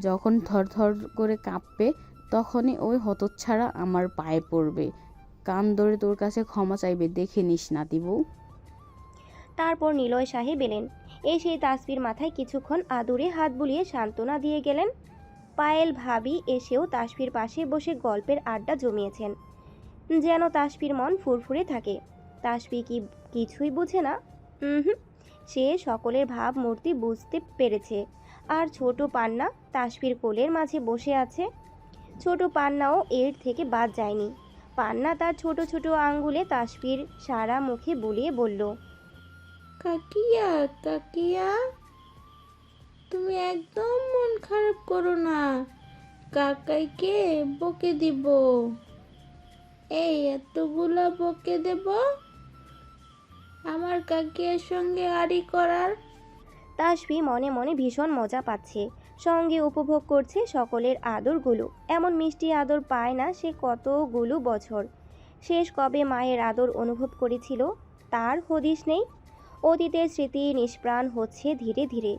যখন থরথর করে কাঁপবে, তখনই ওই হতচ্ছাড়া আমার পায়ে পড়বে। কান ধরে তোর কাছে ক্ষমা চাইবে, দেখে নিস নাতি বউ তারপর নিলয় সাহেব এলেন। এই সেই তাসফির মাথায় কিছুক্ষণ আদুরে হাত বুলিয়ে সান্ত্বনা দিয়ে গেলেন। পায়েল ভাবি এসেও তাসফির পাশে বসে গল্পের আড্ডা জমিয়েছেন। যেন তাসফির মন ফুরফুরে থাকে। তাসফি কি কিছুই বুঝে না। হুম, সে সকলের ভাব মূর্তি বুঝতে পেরেছে। আর ছোট পান্না তাসফির কোলের মাঝে বসে আছে। ছোট পান্নাও এর থেকে বাদ যায়নি। পান্না তার ছোট ছোট আঙ্গুলে তাসফির সারা মুখে বুলিয়ে বলল, কাকিয়া কাকিয়া, তুমি একদম মন খারাপ করো না। কাকাইকে বকে দিব। এই এতগুলা বকে দেব? আমার কাকিয়ার সঙ্গে আড়ি করার তাসফি মনে মনে ভীষণ মজা পাচ্ছে। সঙ্গে উপভোগ করছে সকলের আদরগুলো। এমন মিষ্টি আদর পায় না সে কতগুলো বছর। শেষ কবে মায়ের আদর অনুভব করেছিল? তার হদিশ নেই। অতীতের স্মৃতি নিষ্প্রাণ হচ্ছে ধীরে ধীরে।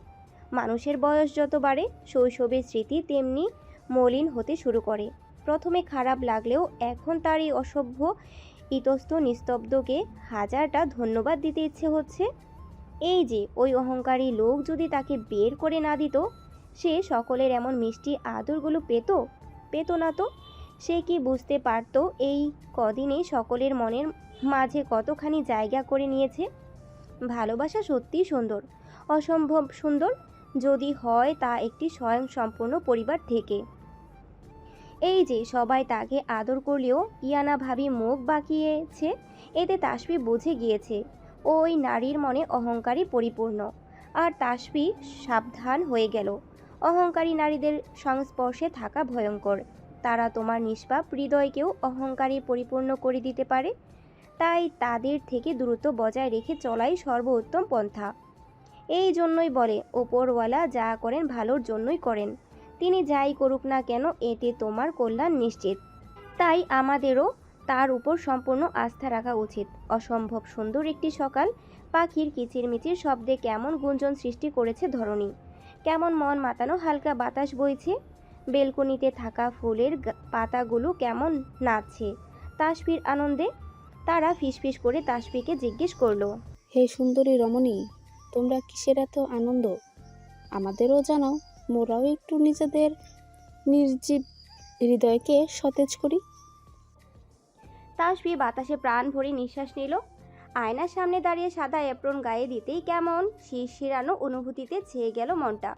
মানুষের বয়স যত বাড়ে, শৈশবের স্মৃতি তেমনি মলিন হতে শুরু করে। প্রথমে খারাপ লাগলেও এখন তার এই অসভ্য ইতস্ত নিস্তব্ধকে হাজারটা ধন্যবাদ দিতে ইচ্ছে হচ্ছে। এই যে, ওই অহংকারী লোক যদি তাকে বের করে না দিত, সে সকলের এমন মিষ্টি আদরগুলো পেত? পেত না তো? সে কি বুঝতে পারত এই কদিনে সকলের মনের মাঝে কতখানি জায়গা করে নিয়েছে? ভালোবাসা সত্যিই সুন্দর, অসম্ভব সুন্দর, যদি হয় তা একটি স্বয়ং সম্পূর্ণ পরিবার থেকে। এই যে, সবাই তাকে আদর করলেও ইয়ানা ভাবি মুখ বাঁকিয়েছে, এতে তাসবি বুঝে গিয়েছে। ওই নারীর মনে অহংকারী পরিপূর্ণ। আর তাসবি সাবধান হয়ে গেল। অহংকারী নারীদের সংস্পর্শে থাকা ভয়ঙ্কর। তারা তোমার নিষ্পাপ হৃদয়কেও অহংকারী পরিপূর্ণ করে দিতে পারে। তাই তাদের থেকে দূরত্ব বজায় রেখে চলাই সর্বোত্তম পন্থা। এই জন্যই বলে, ওপরওয়ালা যা করেন ভালোর জন্যই করেন। তিনি যাই করুক না কেন, এতে তোমার কল্যাণ নিশ্চিত। তাই আমাদেরও তার উপর সম্পূর্ণ আস্থা রাখা উচিত। অসম্ভব সুন্দর একটি সকাল। পাখির কিচিরমিচির শব্দে কেমন গুঞ্জন সৃষ্টি করেছে ধরণী। কেমন মন মাতানো হালকা বাতাস বইছে। বেলকনিতে থাকা ফুলের পাতাগুলো কেমন নাচছে। তাসফির আনন্দে তারা ফিসফিস করে তাসফিকে জিজ্ঞেস করল, হে সুন্দরী রমণী, তোমরা কিসের এত আনন্দ? আমাদেরও জানাও, মোরাও একটু নিজেদের নির্জীব হৃদয়কে সতেজ করি। তাসফি বাতাসে প্রাণ ভরে নিঃশ্বাস নিল। আয়নার সামনে দাঁড়িয়ে সাদা এপ্রন গায়ে দিতেই কেমন শিরশিরানো অনুভূতিতে ছেয়ে গেল মনটা।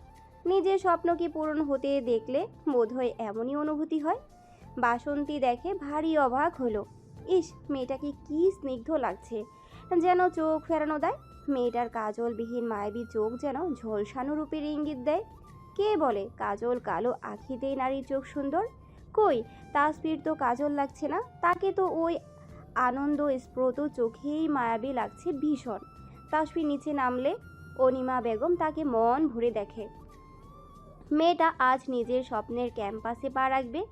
নিজের স্বপ্ন কি পূরণ হতে দেখলে বোধহয় এমনই অনুভূতি হয়। বাসন্তী দেখে ভারী অবাক হলো। ইস, মেয়েটাকে কি স্নিগ্ধ লাগছে। যেন চোখ ফেরানো দেয়। মেয়েটার কাজলবিহীন মায়াবী চোখ যেন ঝলসানো রূপের ইঙ্গিত দেয়। কে বলে, কাজল কালো আখিতেই নারীর চোখ সুন্দর। কই? তাসফির তো কাজল লাগছে না। তাকে তো ওই আনন্দ স্প্রত চোখেই মায়াবী লাগছে ভীষণ। তাসফির নিচে নামলে অনিমা বেগম তাকে মন ভরে দেখে। মেয়েটা আজ নিজের স্বপ্নের ক্যাম্পাসে পা রাখবে।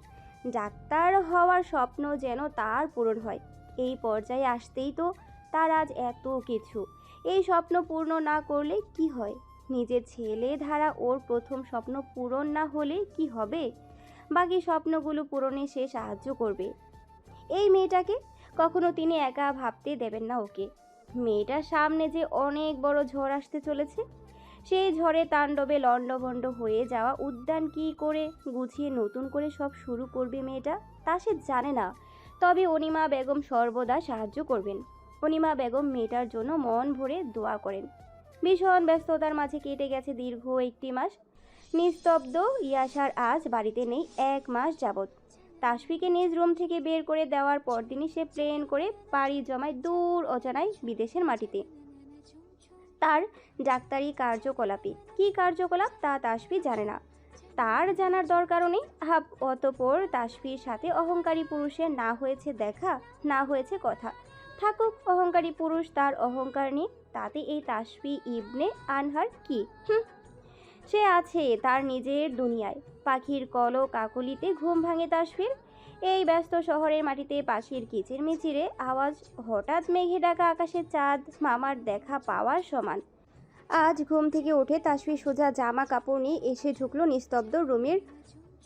ডাক্তার হওয়ার স্বপ্ন যেন তার পূরণ হয়। এই পর্যায়ে আসতেই তো তার আজ এত কিছু। এই স্বপ্ন পূর্ণ না করলে কি হয়? নিজের ছেলে ধারা ওর প্রথম স্বপ্ন পূরণ না হলে কি হবে? বাকি স্বপ্নগুলো পূরণে সে সাহায্য করবে। এই মেয়েটাকে কখনো তিনি একা ভাবতে দেবেন না ওকে। মেয়েটার সামনে যে অনেক বড় ঝড় আসতে চলেছে, সেই ঝড়ে তাণ্ডবে লণ্ডভণ্ড হয়ে যাওয়া উদ্যান কি করে গুছিয়ে নতুন করে সব শুরু করবে মেয়েটা, তা সে জানে না। তবে অনিমা বেগম সর্বদা সাহায্য করবেন। অনিমা বেগম মেয়েটার জন্য মন ভরে দোয়া করেন। ভীষণ ব্যস্ততার মাঝে কেটে গেছে দীর্ঘ একটি মাস। নিস্তব্ধ। ইয়াসার আজ বাড়িতে নেই এক মাস যাবৎ। তাসফিকে নিজ রুম থেকে বের করে দেওয়ার পরদিনই সে প্লেন করে পাড়ি জমায় দূর অজানায় বিদেশের মাটিতে। তার ডাক্তারি কার্যকলাপে। কি কার্যকলাপ তা তাসফি জানে না। তার জানার দরকারও নেই। হাব অতপর তাসফির সাথে অহংকারী পুরুষের না হয়েছে দেখা, না হয়েছে কথা। থাকুক, অহংকারী পুরুষ তার অহংকার নিয়ে তাতে এই তাসফি ইবনে আনহার কি? হুম সে আছে তার নিজের দুনিয়ায়। পাখির কল কাকলিতে ঘুম ভাঙে তাসফির। এই ব্যস্ত শহরের মাটিতে পাখির কিচির মিচিরে আওয়াজ, হঠাৎ মেঘে ডাকা আকাশে চাঁদ, মামার দেখা পাওয়ার সমান। আজ ঘুম থেকে উঠে তাসফি সোজা জামা কাপড় নিয়ে এসে ঢুকলো নিস্তব্ধ রুমের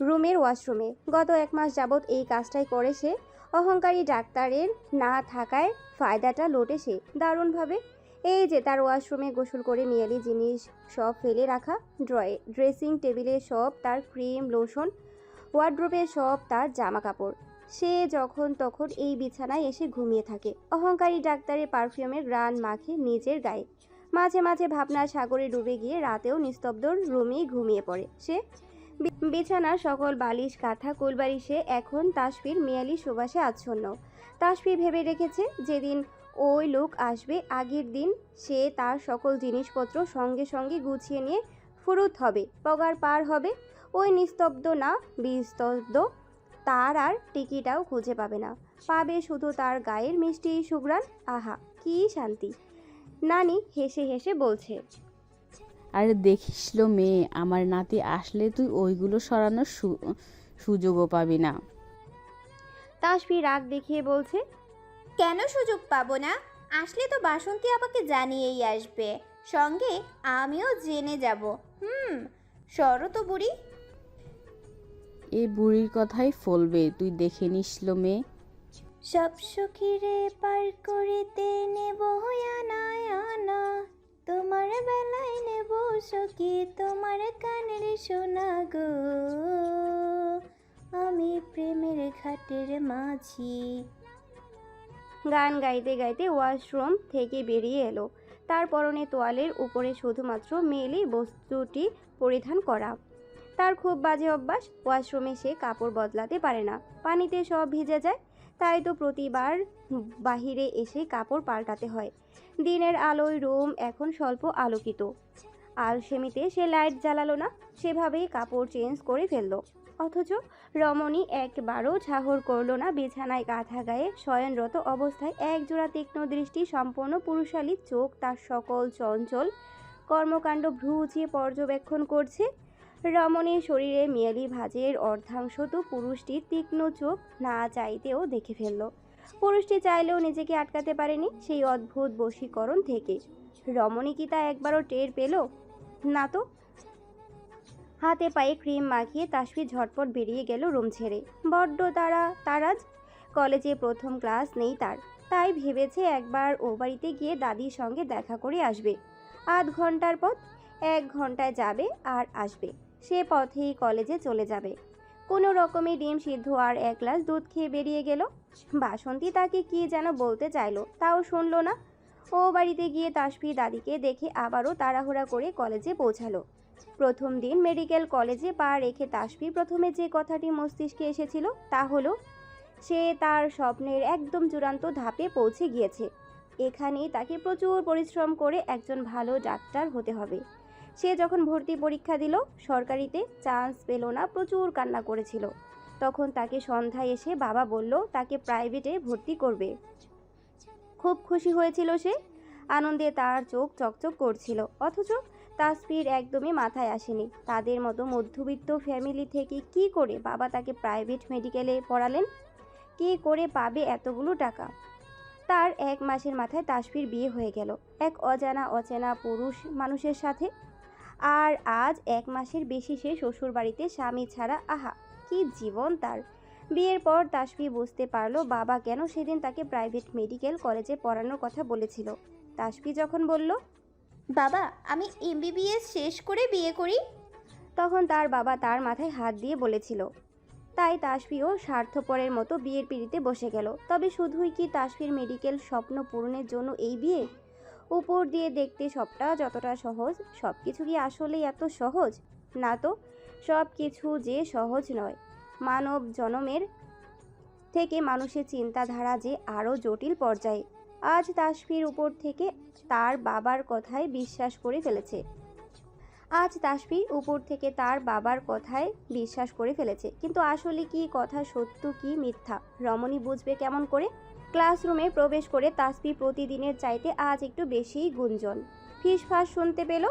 রুমের ওয়াশরুমে। গত এক মাস যাবৎ এই কাজটাই করে সে। অহংকারী ডাক্তারের না থাকায় ফায়দাটা লোটে সে। দারুণভাবে এই যে তার ওয়াশরুমে গোসল করে মিয়ালি জিনিস সব ফেলে রাখা, ড্রয়ে, ড্রেসিং টেবিলে সব তার ক্রিম, লোশন, ওয়ার্ড্রোবে সব তার জামা কাপড় সে যখন তখন এই বিছানায় এসে ঘুমিয়ে থাকে। অহংকারী ডাক্তারের পারফিউমের গ্রান মাখে নিজের গায়ে। মাঝে মাঝে ভাবনার সাগরে ডুবে গিয়ে রাতেও নিস্তব্ধর রুমেই ঘুমিয়ে পড়ে সে। বিছানার সকল বালিশ, কাঁথা কুলবালিশে এখন তাসফির, মেয়ালি, সুবাসে আচ্ছন্ন। তাসফির ভেবে রেখেছে, যেদিন ওই লোক আসবে আগের দিন সে তার সকল জিনিসপত্র সঙ্গে সঙ্গে গুছিয়ে নিয়ে ফুরুত হবে পগার পার হবে। ওই নিস্তব্ধ না বিস্তব্ধ তার আর টিকিটাও খুঁজে পাবে না। পাবে শুধু তার গায়ের মিষ্টি সুগ্রাণ আহা কি শান্তি। নানি হেসে হেসে বলছে আরে দেখিসলো মেয়ে আমার নাতি আসলে তুই ওইগুলো সরানোর সুযোগও পাবি না। তাসফি রাগ দেখিয়ে বলছে কেন সুযোগ পাবো না? আসলে তো বাসন্তী আমাকে জানিয়েই আসবে। সঙ্গে আমিও জেনে যাব। হুম সরো তো বুড়ি। এই বুড়ির কথাই ফলবে তুই দেখে নিসলো মেয়ে। সব সখীরে পার করিতে নেব আনা আনা। তোমার বেলায় নেব সখী তোমার কানের শোনা গো। আমি প্রেমের ঘাটের মাঝি গান গাইতে গাইতে ওয়াশরুম থেকে বেরিয়ে এলো। তার পরনে তোয়ালের উপরে শুধুমাত্র মেলি বস্তুটি পরিধান করা। তার খুব বাজে অভ্যাস, ওয়াশরুমে সে কাপড় বদলাতে পারে না। পানিতে সব ভিজে যায়, তাই তো প্রতিবার বাহিরে এসে কাপড় পাল্টাতে হয়। দিনের আলোয় রুম এখন স্বল্প আলোকিত। আলসেমিতে সে লাইট জ্বালালো না, সেভাবেই কাপড় চেঞ্জ করে ফেলল। অথচ রমণী একবারও ঝাহর করল না, বিছানায় কাঁথা গায়ে শয়নরত অবস্থায় একজোড়া তীক্ষ্ণ দৃষ্টি সম্পন্ন পুরুষালী চোখ, তার সকল চঞ্চল কর্মকাণ্ড ভ্রু উঁচিয়ে পর্যবেক্ষণ করছে। রমণীর শরীরে মিয়ালি ভাজের অর্ধাংশ তো পুরুষটির তীক্ষ্ণ চোখ না চাইতেও দেখে ফেলল। পুরুষটি চাইলেও নিজেকে আটকাতে পারেনি সেই অদ্ভুত বশীকরণ থেকে। রমণী কি তা একবারও টের পেল? না তো হাতে পায়ে ক্রিম মাখিয়ে তাসফি ঝটপট বেরিয়ে গেল রুম ছেড়ে। বড্ড তারা, তারাজ। কলেজে প্রথম ক্লাস নেই তার। তাই ভেবেছে একবার ও বাড়িতে গিয়ে দাদির সঙ্গে দেখা করে আসবে। আধ ঘণ্টার পথ, এক ঘন্টায় যাবে আর আসবে। সে পথেই কলেজে চলে যাবে। কোনো রকমে ডিম সিদ্ধ আর এক গ্লাস দুধ খেয়ে বেরিয়ে গেল। বাসন্তী তাকে কি যেন বলতে চাইলো, তাও শুনলো না। ও বাড়িতে গিয়ে তাসফি দাদিকে দেখে আবারও তাড়াহুড়া করে কলেজে পৌঁছালো। প্রথম দিন মেডিকেল কলেজে পা রেখে তাসফি প্রথমে যে কথাটি মস্তিষ্কে এসেছিল তা হলো, সে তার স্বপ্নের একদম চূড়ান্ত ধাপে পৌঁছে গিয়েছে। এখানেই তাকে প্রচুর পরিশ্রম করে একজন ভালো ডাক্তার হতে হবে। সে যখন ভর্তি পরীক্ষা দিল, সরকারিতে চান্স পেল না, প্রচুর কান্না করেছিল। তখন তাকে সন্ধ্যায় এসে বাবা বলল, তাকে প্রাইভেটে ভর্তি করবে। খুব খুশি হয়েছিল সে। আনন্দে তার চোখ চকচক করছিল। অথচ তাসফির একদমই মাথায় আসেনি। তাদের মতো মধ্যবিত্ত ফ্যামিলি থেকে কি করে বাবা তাকে প্রাইভেট মেডিকেলে পড়ালেন? কি করে পাবে এতগুলো টাকা? তার এক মাসের মাথায় তাসফির বিয়ে হয়ে গেল। এক অজানা অচেনা পুরুষ মানুষের সাথে। আর আজ এক মাসের বেশি সে শ্বশুর বাড়িতে স্বামী ছাড়া আহা, কি জীবন তার! বিয়ের পর তাসফি বুঝতে পারল বাবা কেন সেদিন তাকে প্রাইভেট মেডিকেল কলেজে পড়ানোর কথা বলেছিল। তাসফি যখন বলল বাবা, আমি এমবিবিএস শেষ করে বিয়ে করি? তখন তার বাবা তার মাথায় হাত দিয়ে বলেছিল। তাই তাসফিও স্বার্থপরের মতো বিয়ের পিড়িতে বসে গেল। তবে শুধুই কি তাসফির মেডিকেল স্বপ্ন পূরণের জন্য এই বিয়ে? উপর দিয়ে দেখতে সবটা যতটা সহজ সব কিছু কি আসলেই এত সহজ? না তো সব কিছু যে সহজ নয়। মানব জনমের থেকে মানুষের চিন্তাধারা যে আরও জটিল পর্যায়ে। আজ তাসফির উপর থেকে তার বাবার কথায় বিশ্বাস করে ফেলেছে। আজ তাসফি উপর থেকে তার বাবার কথায় বিশ্বাস করে ফেলেছে। কিন্তু আসলে কি কথা সত্য, কি মিথ্যা? রমণী বুঝবে কেমন করে? ক্লাসরুমে প্রবেশ করে তাসফি প্রতিদিনের চাইতে আজ একটু বেশিই গুঞ্জন। ফিস ফিসফাস শুনতে পেল?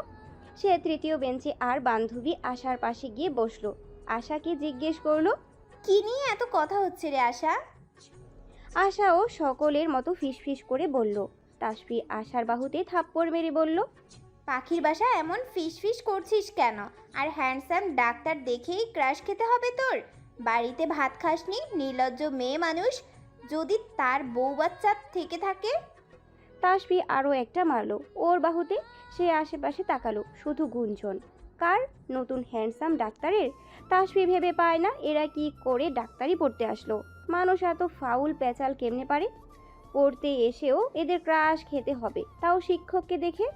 সে তৃতীয় বেঞ্চে আর বান্ধবী আশার পাশে গিয়ে বসল। আশাকে জিজ্ঞেস করল, কি নিয়ে এত কথা হচ্ছে রে আশা? আশাও সকলের মতো ফিসফিস করে বলল তাসফি আশার বাহুতে থাপ্পড় মেরে বলল পাখির বাসা এমন ফিস ফিস করছিস কেন? আর হ্যান্ডসাম ডাক্তার দেখেই ক্রাশ খেতে হবে তোর? বাড়িতে ভাত খাসনি নির্লজ্জ মেয়ে মানুষ যদি তার বউ বাচ্চা থেকে থাকে? তাসফি আরও একটা মারলো ওর বাহুতে সে আশেপাশে তাকালো শুধু গুঞ্জন কার নতুন হ্যান্ডসাম ডাক্তারের? তাসফি ভেবে পায় না এরা কি করে ডাক্তারি পড়তে আসলো? মানুষ এত ফাউল প্যাচাল কেমনে পারে? পড়তে এসেও এদের ক্রাশ খেতে হবে, তাও শিক্ষককে দেখে?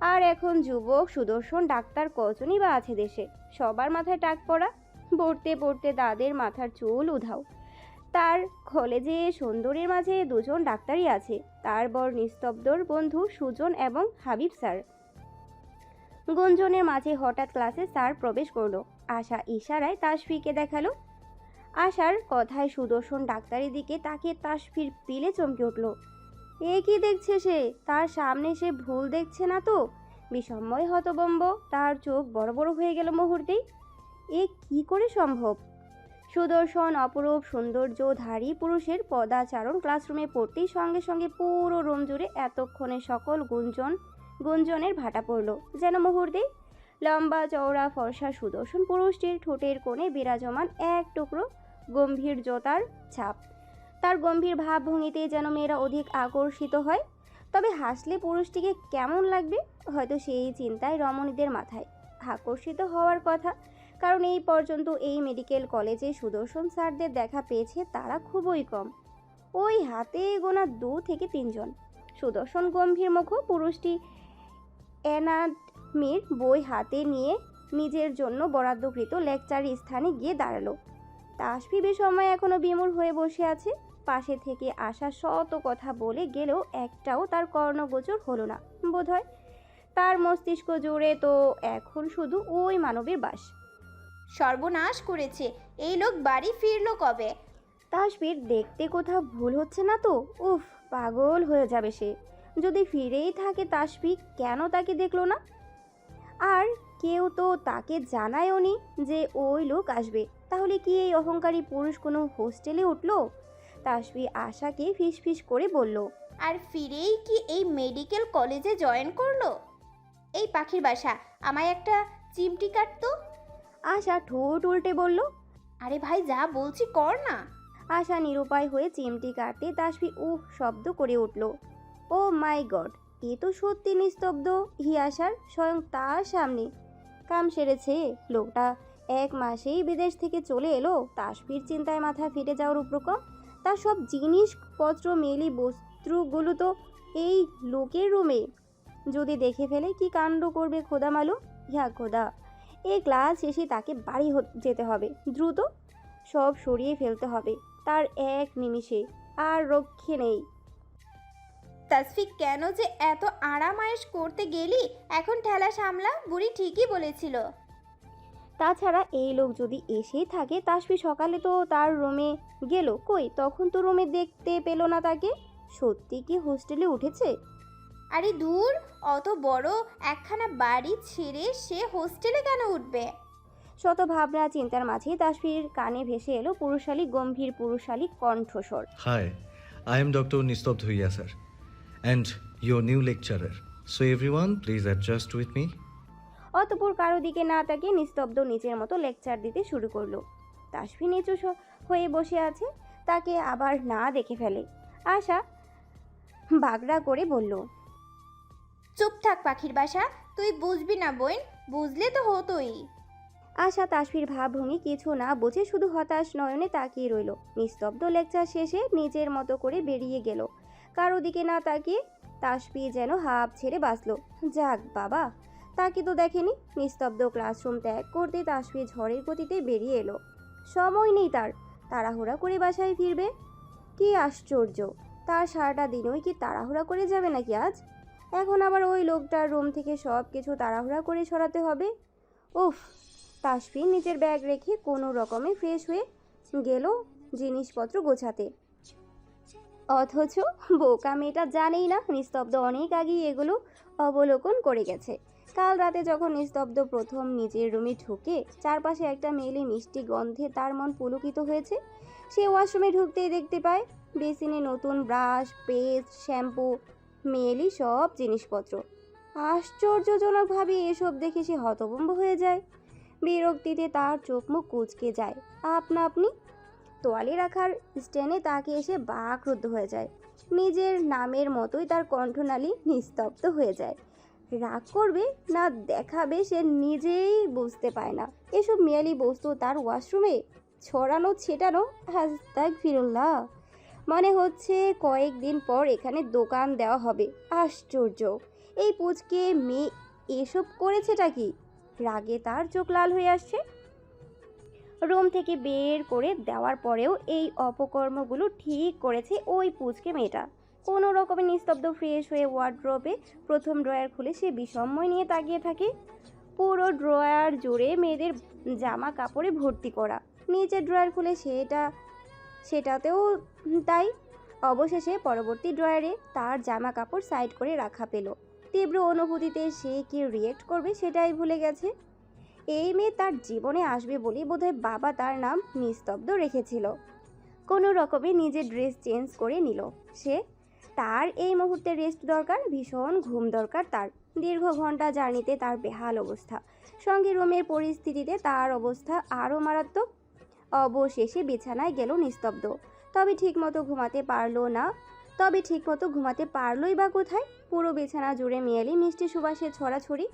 আর এখন যুবক, সুদর্শন, ডাক্তার কজনই বা আছে দেশে? সবার মাথায় টাক পড়া? পড়তে পড়তে তাদের মাথার চুল উধাও। তার কলেজে সুন্দরের মাঝে দুজন ডাক্তারই আছে, তার বর নিস্তব্ধর বন্ধু সুজন এবং হাবিব স্যার। গুঞ্জনের মাঝে হঠাৎ ক্লাসে স্যার প্রবেশ করল। আশা ইশারায় তাসফিকে দেখাল। আশার কথায় সুদর্শন ডাক্তারের দিকে তাকিয়ে তাসফির পিলে চমকে উঠল। এ কি দেখছে সে? তার সামনে সে ভুল দেখছে না তো? বিষময় হতবম্ব, তার চোখ বড় বড় হয়ে গেল মুহূর্তেই এ কি করে সম্ভব? সুদর্শন অপরূপ সৌন্দর্যধারী পুরুষের পদাচারণ ক্লাসরুমে পড়তেই সঙ্গে সঙ্গে পুরো রুম জুড়ে এতক্ষণে সকল গুঞ্জন, গুঞ্জনের ভাটা পড়ল। যেন মুহূর্তেই লম্বা চওড়া ফর্সা সুদর্শন পুরুষটির ঠোঁটের কোণে বিরাজমান এক টুকরো গম্ভীর্যতার ছাপ। তার গম্ভীর ভাবভঙ্গিতে যেন মেয়েরা অধিক আকর্ষিত হয়। তবে হাসলে পুরুষটিকে কেমন লাগবে? হয়তো সেই চিন্তায় রমণীদের মাথায়। আকর্ষিত হওয়ার কথা। কারণ এই পর্যন্ত এই মেডিকেল কলেজে সুদর্শন স্যারদের দেখা পেয়েছে তারা খুবই কম। ওই হাতে গোনা দু থেকে তিনজন। সুদর্শন গম্ভীর মুখ, পুরুষটি অ্যানাটমির বই হাতে নিয়ে নিজের জন্য বরাদ্দকৃত লেকচার স্থানে গিয়ে দাঁড়াল। তাসফি সময় এখনও বিমূর হয়ে বসে আছে। পাশে থেকে আসা শত কথা বলে গেলেও একটাও তার কর্ণগোচর হলো না বোধহয়। তার মস্তিষ্ক জুড়ে তো এখন শুধু ওই মানবের বাস। সর্বনাশ করেছে এই লোক বাড়ি ফিরলো কবে? তাসবির দেখতে কোথাও ভুল হচ্ছে না তো? উফ পাগল হয়ে যাবে সে। যদি ফিরেই থাকে তাসবি কেন তাকে দেখল না? আর কেউ তো তাকে জানায়ও নি যে ওই লোক আসবে। তাহলে কি এই অহংকারী পুরুষ কোনো হোস্টেলে উঠল? তাসবি আশাকে ফিস ফিস করে বলল আর ফিরেই কি এই মেডিকেল কলেজে জয়েন করল? এই পাখির বাসা আমায় একটা চিমটি কাটতো? আশা ঠোঁট উল্টে বলল আরে ভাই যা বলছি কর না। আশা নিরুপায় হয়ে চিমটি কাটতে তাসবি উহ শব্দ করে উঠল ও মাই গড এ তো সত্যি নিস্তব্ধ হিয়াশার স্বয়ং তার সামনে। কাম সেরেছে লোকটা এক মাসেই বিদেশ থেকে চলে এলো। তাসফির চিন্তায় মাথা ফেটে যাওয়ার উপক্রম। তার সব জিনিসপত্র মেলি বস্ত্রগুলো তো এই লোকের রুমে। যদি দেখে ফেলে, কি কাণ্ড করবে খোদা মালু ইয়া খোদা। এই ক্লাস শেষে তাকে বাড়ি যেতে হবে। দ্রুত সব সরিয়ে ফেলতে হবে। তার এক নিমিষে আর রক্ষে নেই। তাসফিক, কেন যে এত আরামায়েশ করতে গেলি? এখন ঠেলা সামলা, বুড়ি ঠিকই বলেছিল। তাছাড়া এই লোক যদি এসেই থাকে তাসফি সকালে তো তার রুমে গেল কই তখন তো রুমে দেখতে পেল না তাকে সত্যি কি হোস্টেলে উঠেছে আরে দূর অত বড় একখানা বাড়ি ছেড়ে সে হোস্টেলে কেন উঠবে শত ভাবনা চিন্তার মাঝেই তাসফির কানে ভেসে এলো পুরুষালী গম্ভীর পুরুষালী কণ্ঠস্বর Hi, I am Dr. Nistobh Dhuiya, sir, and your new lecturer. So, everyone, please adjust with me. অতপর কারও দিকে না তাকিয়ে নিস্তব্ধ নিচের মতো লেকচার দিতে শুরু করল। তাসফি নিচু হয়ে বসে আছে তাকে আবার না দেখে ফেলে। আশা বাগড়া করে বলল চুপ থাক পাখির বাসা তুই বুঝবি না বোন বুঝলে তো হতোই। আশা তাসফির ভাবভঙ্গি কিছু না বুঝে শুধু হতাশ নয়নে তাকিয়ে রইল। নিস্তব্ধ লেকচার শেষে নিজের মতো করে বেরিয়ে গেল। কারও দিকে না তাকিয়ে তাসফি যেন হাফ ছেড়ে বাঁচল। যাক বাবা। তাকে তো দেখেনি। নিস্তব্ধ ক্লাসরুম ত্যাগ করতে তাসফি ঝড়ের গতিতে বেরিয়ে এলো। সময় নেই তার। তাড়াহুড়া করে বাসায় ফিরবে। কি আশ্চর্য! তার সারাটা দিনই কি তাড়াহুড়া করে যাবে নাকি আজ? এখন আবার ওই লোকটার রুম থেকে সব কিছু তাড়াহুড়া করে সরাতে হবে? উফ! তাসফিন নিজের ব্যাগ রেখে কোনো রকমে ফ্রেশ হয়ে গেল জিনিসপত্র গোছাতে। অথচ বোকা মেয়েটা জানেই না, নিস্তব্ধ অনেক আগেই এগুলো অবলোকন করে গেছে। কাল রাতে যখন নিস্তব্ধ প্রথম নিজের রুমে ঢুকে চারপাশে একটা মেলে মিষ্টি গন্ধে তার মন পুলকিত হয়েছে, সে ওয়াশরুমে ঢুকতেই দেখতে পায়, বেসিনে নতুন ব্রাশ, পেস্ট, শ্যাম্পু, মেয়েলি সব জিনিসপত্র। আশ্চর্যজনকভাবে এসব দেখে সে হতভম্ব হয়ে যায়। বিরক্তিতে তার চোখ মুখ কুচকে যায়। আপনা আপনি তোয়ালে রাখার স্ট্যান্ডে তাকে এসে বাকরুদ্ধ হয়ে যায়। নিজের নামের মতোই তার কণ্ঠনালী নিস্তব্ধ হয়ে যায়। রাগ করবে না দেখাবে সে নিজেই বুঝতে পায় না। এসব মেয়ালি বস্তু তার ওয়াশরুমে ছড়ানো, ছেটানো হাস্তাক ফিরুল্লাহ মনে হচ্ছে কয়েকদিন পর এখানে দোকান দেওয়া হবে। আশ্চর্য। এই পুচকে মেয়ে এসব করেছেটা কি? রাগে তার চোখ লাল হয়ে আসছে। রুম থেকে বের করে দেওয়ার পরেও এই অপকর্মগুলো ঠিক করেছে ওই পুচকে মেয়েটা। কোনো রকমে নিস্তব্ধ ফ্রেশ হয়ে ওয়ার্ড্রপে প্রথম ড্রয়ার খুলে সে বিষময় নিয়ে তাকিয়ে থাকে। পুরো ড্রয়ার জুড়ে মেয়েদের জামা কাপড়ে ভর্তি করা। নিচের ড্রয়ার খুলে সেটা, সেটাতেও তাই। অবশেষে পরবর্তী ড্রয়ারে তার জামা কাপড় সাইড করে রাখা পেল। তীব্র অনুভূতিতে সে কি রিয়েক্ট করবে সেটাই ভুলে গেছে। এই মেয়ে তার জীবনে আসবে বলেই বোধহয় বাবা তার নাম নিস্তব্ধ রেখেছিল। কোনো রকমে নিজের ড্রেস চেঞ্জ করে নিল। সে তার এই মুহূর্তে রেস্ট দরকার, ভীষণ ঘুম দরকার তার। দীর্ঘ ঘণ্টা জার্নিতে তার বেহাল অবস্থা। সঙ্গে রুমের পরিস্থিতিতে তার অবস্থা আরও মারাত্মক। অবশেষে বিছানায় গেল নিস্তব্ধ। তবে ঠিকমতো ঘুমাতে পারল না। তবে ঠিকমতো ঘুমাতে পারলোই বা কোথায়? পুরো বিছানা জুড়ে মেয়ালি মিষ্টি সুবাসে ছড়াছড়ি।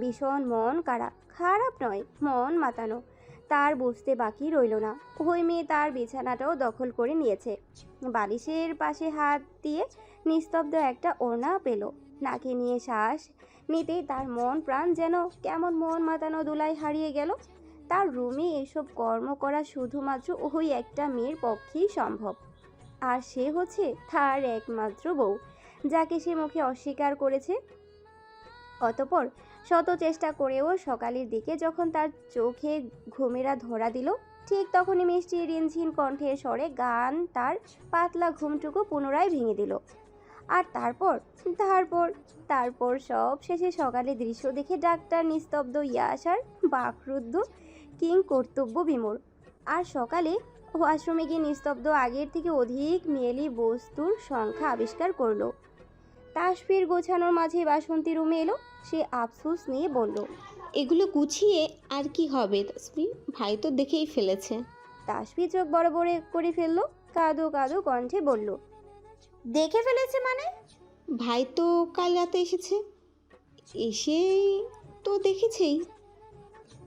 ভীষণ মন কারা খারাপ নয়, মন মাতানো। তার বুঝতে বাকি রইল না। ওই মেয়ে তার বিছানাটাও দখল করে নিয়েছে। বালিশের পাশে হাত দিয়ে নিস্তব্ধ একটা ওড়না পেল। নাকে নিয়ে শ্বাস নিতেই তার মন প্রাণ যেন কেমন মন মাতানো দুলাই হারিয়ে গেল। তার রুমে এসব কর্ম করা শুধুমাত্র ওই একটা মেয়ের পক্ষেই সম্ভব। আর সে হচ্ছে তার একমাত্র বউ, যাকে সে মুখে অস্বীকার করেছে। অতপর শত চেষ্টা করেও সকালের দিকে যখন তার চোখে ঘুমেরা ধরা দিল, ঠিক তখনই মিষ্টি রিনঝিন কণ্ঠের স্বরে গান তার পাতলা ঘুমটুকু পুনরায় ভেঙে দিল। আর তারপর তারপর তারপর সব শেষে সকালে দৃশ্য দেখে ডাক্তার নিস্তব্ধ ইয়াসার বাকরুদ্ধ কিং কর্তব্য বিমোর আর সকালে ওয়াশরুমে গিয়ে নিস্তব্ধ আগের থেকে অধিক মেয়েলি বস্তুর সংখ্যা আবিষ্কার করল। তাসফির গোছানোর মাঝে বাসন্তী রুমে এলো সে আফসোস নিয়ে বলল এগুলো গুছিয়ে আর কি হবে? তাসমি ভাই তো দেখেই ফেলেছে। তাসফি চোখ বড় বড় করে ফেলল কাদো কাদো কণ্ঠে বলল দেখে ফেলেছে মানে? ভাই তো কাল রাতে এসেছে। এসে তো দেখেছেই।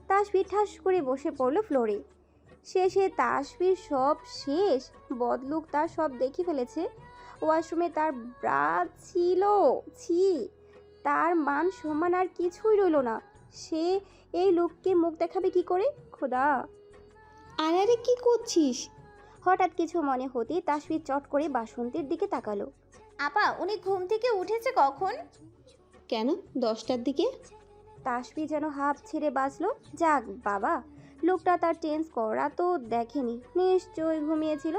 তাসবির ঠাস করে বসে পড়ল ফ্লোরে। শেষে তাসবির সব শেষ বদলুক তার সব দেখে ফেলেছে। ওয়াশরুমে তার ব্রা ছিল ছি তার মান সম্মান আর কিছুই রইল না। সে এই লোককে মুখ দেখাবে কি করে? খোদা। আর আরে কি করছিস? হঠাৎ কিছু মনে হতেই তাসফির চট করে বাসন্তীর দিকে তাকালো। আপা উনি ঘুম থেকে উঠেছে কখন? কেন? দশটার দিকে? তাসফি যেন হাফ ছেড়ে বাঁচলো। যাক বাবা লোকটা তার টেন্স করা তো দেখেনি নিশ্চয়ই ঘুমিয়েছিল।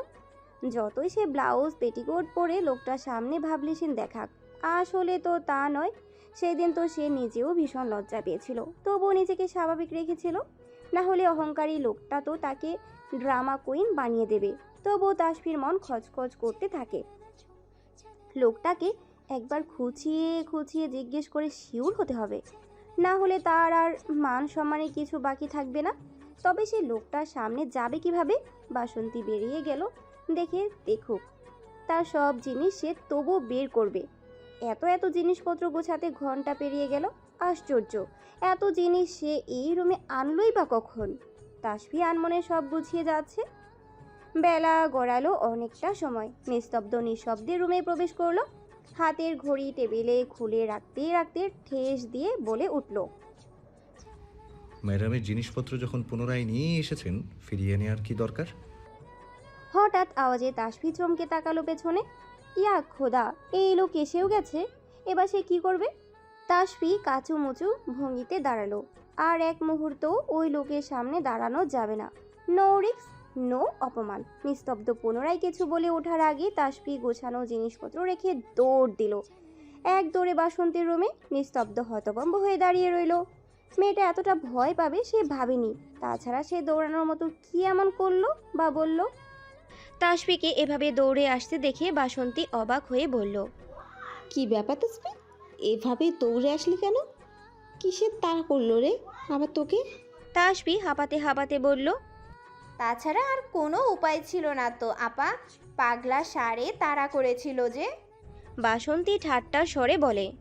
যতই সে ব্লাউজ পেটিকোট পরে লোকটার সামনে ভাবলিসিন দেখাক আসলে তো তা নয় সেদিন তো সে নিজেও ভীষণ লজ্জা পেয়েছিল। তবুও নিজেকে স্বাভাবিক রেখেছিল। না হলে অহংকারী লোকটা তো তাকে ড্রামা কুইন বানিয়ে দেবে। তবুও তাসফির মন খচখচ করতে থাকে। লোকটাকে একবার খুঁচিয়ে খুঁচিয়ে জিজ্ঞেস করে শিওর হতে হবে। না হলে তার আর মান সম্মানে কিছু বাকি থাকবে না। তবে সে লোকটার সামনে যাবে কীভাবে? বাসন্তী বেরিয়ে গেল। দেখে দেখুক, তার সব জিনিস সে তবু বের করবে। এত এত জিনিসপত্র গোছাতে ঘণ্টা পেরিয়ে গেল। আশ্চর্য, এত জিনিস সে এই রুমে আনলোই বা কখন? তাসফি আনমনে সব গুছিয়ে যাচ্ছে। বেলা গড়ালো অনেকটা সময়। নিস্তব্ধ নিঃশব্দে রুমে প্রবেশ করল। হাতের ঘড়ি টেবিলে খুলে রাখতে রাখতে ঠেস দিয়ে বলে উঠল ম্যাডামের জিনিসপত্র যখন পুনরায় নিয়ে এসেছেন ফিরিয়ে নেওয়ার কি দরকার? হঠাৎ আওয়াজে তাসফি চমকে তাকালো পেছনে। ইয়া খোদা এই লোক এসেও গেছে? এবার সে কি করবে? তাসফি কাচুমুচু ভঙ্গিতে দাঁড়াল। আর এক মুহূর্ত ওই লোকের সামনে দাঁড়ানো যাবে না। নো রিক্স নো অপমান। নিস্তব্ধ পুনরায় কিছু বলে ওঠার আগে তাসফি গোছানো জিনিসপত্র রেখে দৌড় দিল। এক দৌড়ে বাসন্তীর রুমে নিস্তব্ধ হতভম্ব হয়ে দাঁড়িয়ে রইল। মেয়েটা এতটা ভয় পাবে সে ভাবেনি। তাছাড়া সে দৌড়ানোর মতো কি এমন করল বা বলল? তাসফিকে এভাবে দৌড়ে আসতে দেখে বাসন্তী অবাক হয়ে বলল কি ব্যাপার তাসমি এভাবে দৌড়ে আসলি কেন? কিসের তাড়া করল রে? আবার তোকে? তাসবি হাঁপাতে হাঁপাতে বলল। তাছাড়া আর কোনো উপায় ছিল না তো আপা। পাগলা সারে তাড়া করেছিল যে। বাসন্তী ঠাট্টা স্বরে বলে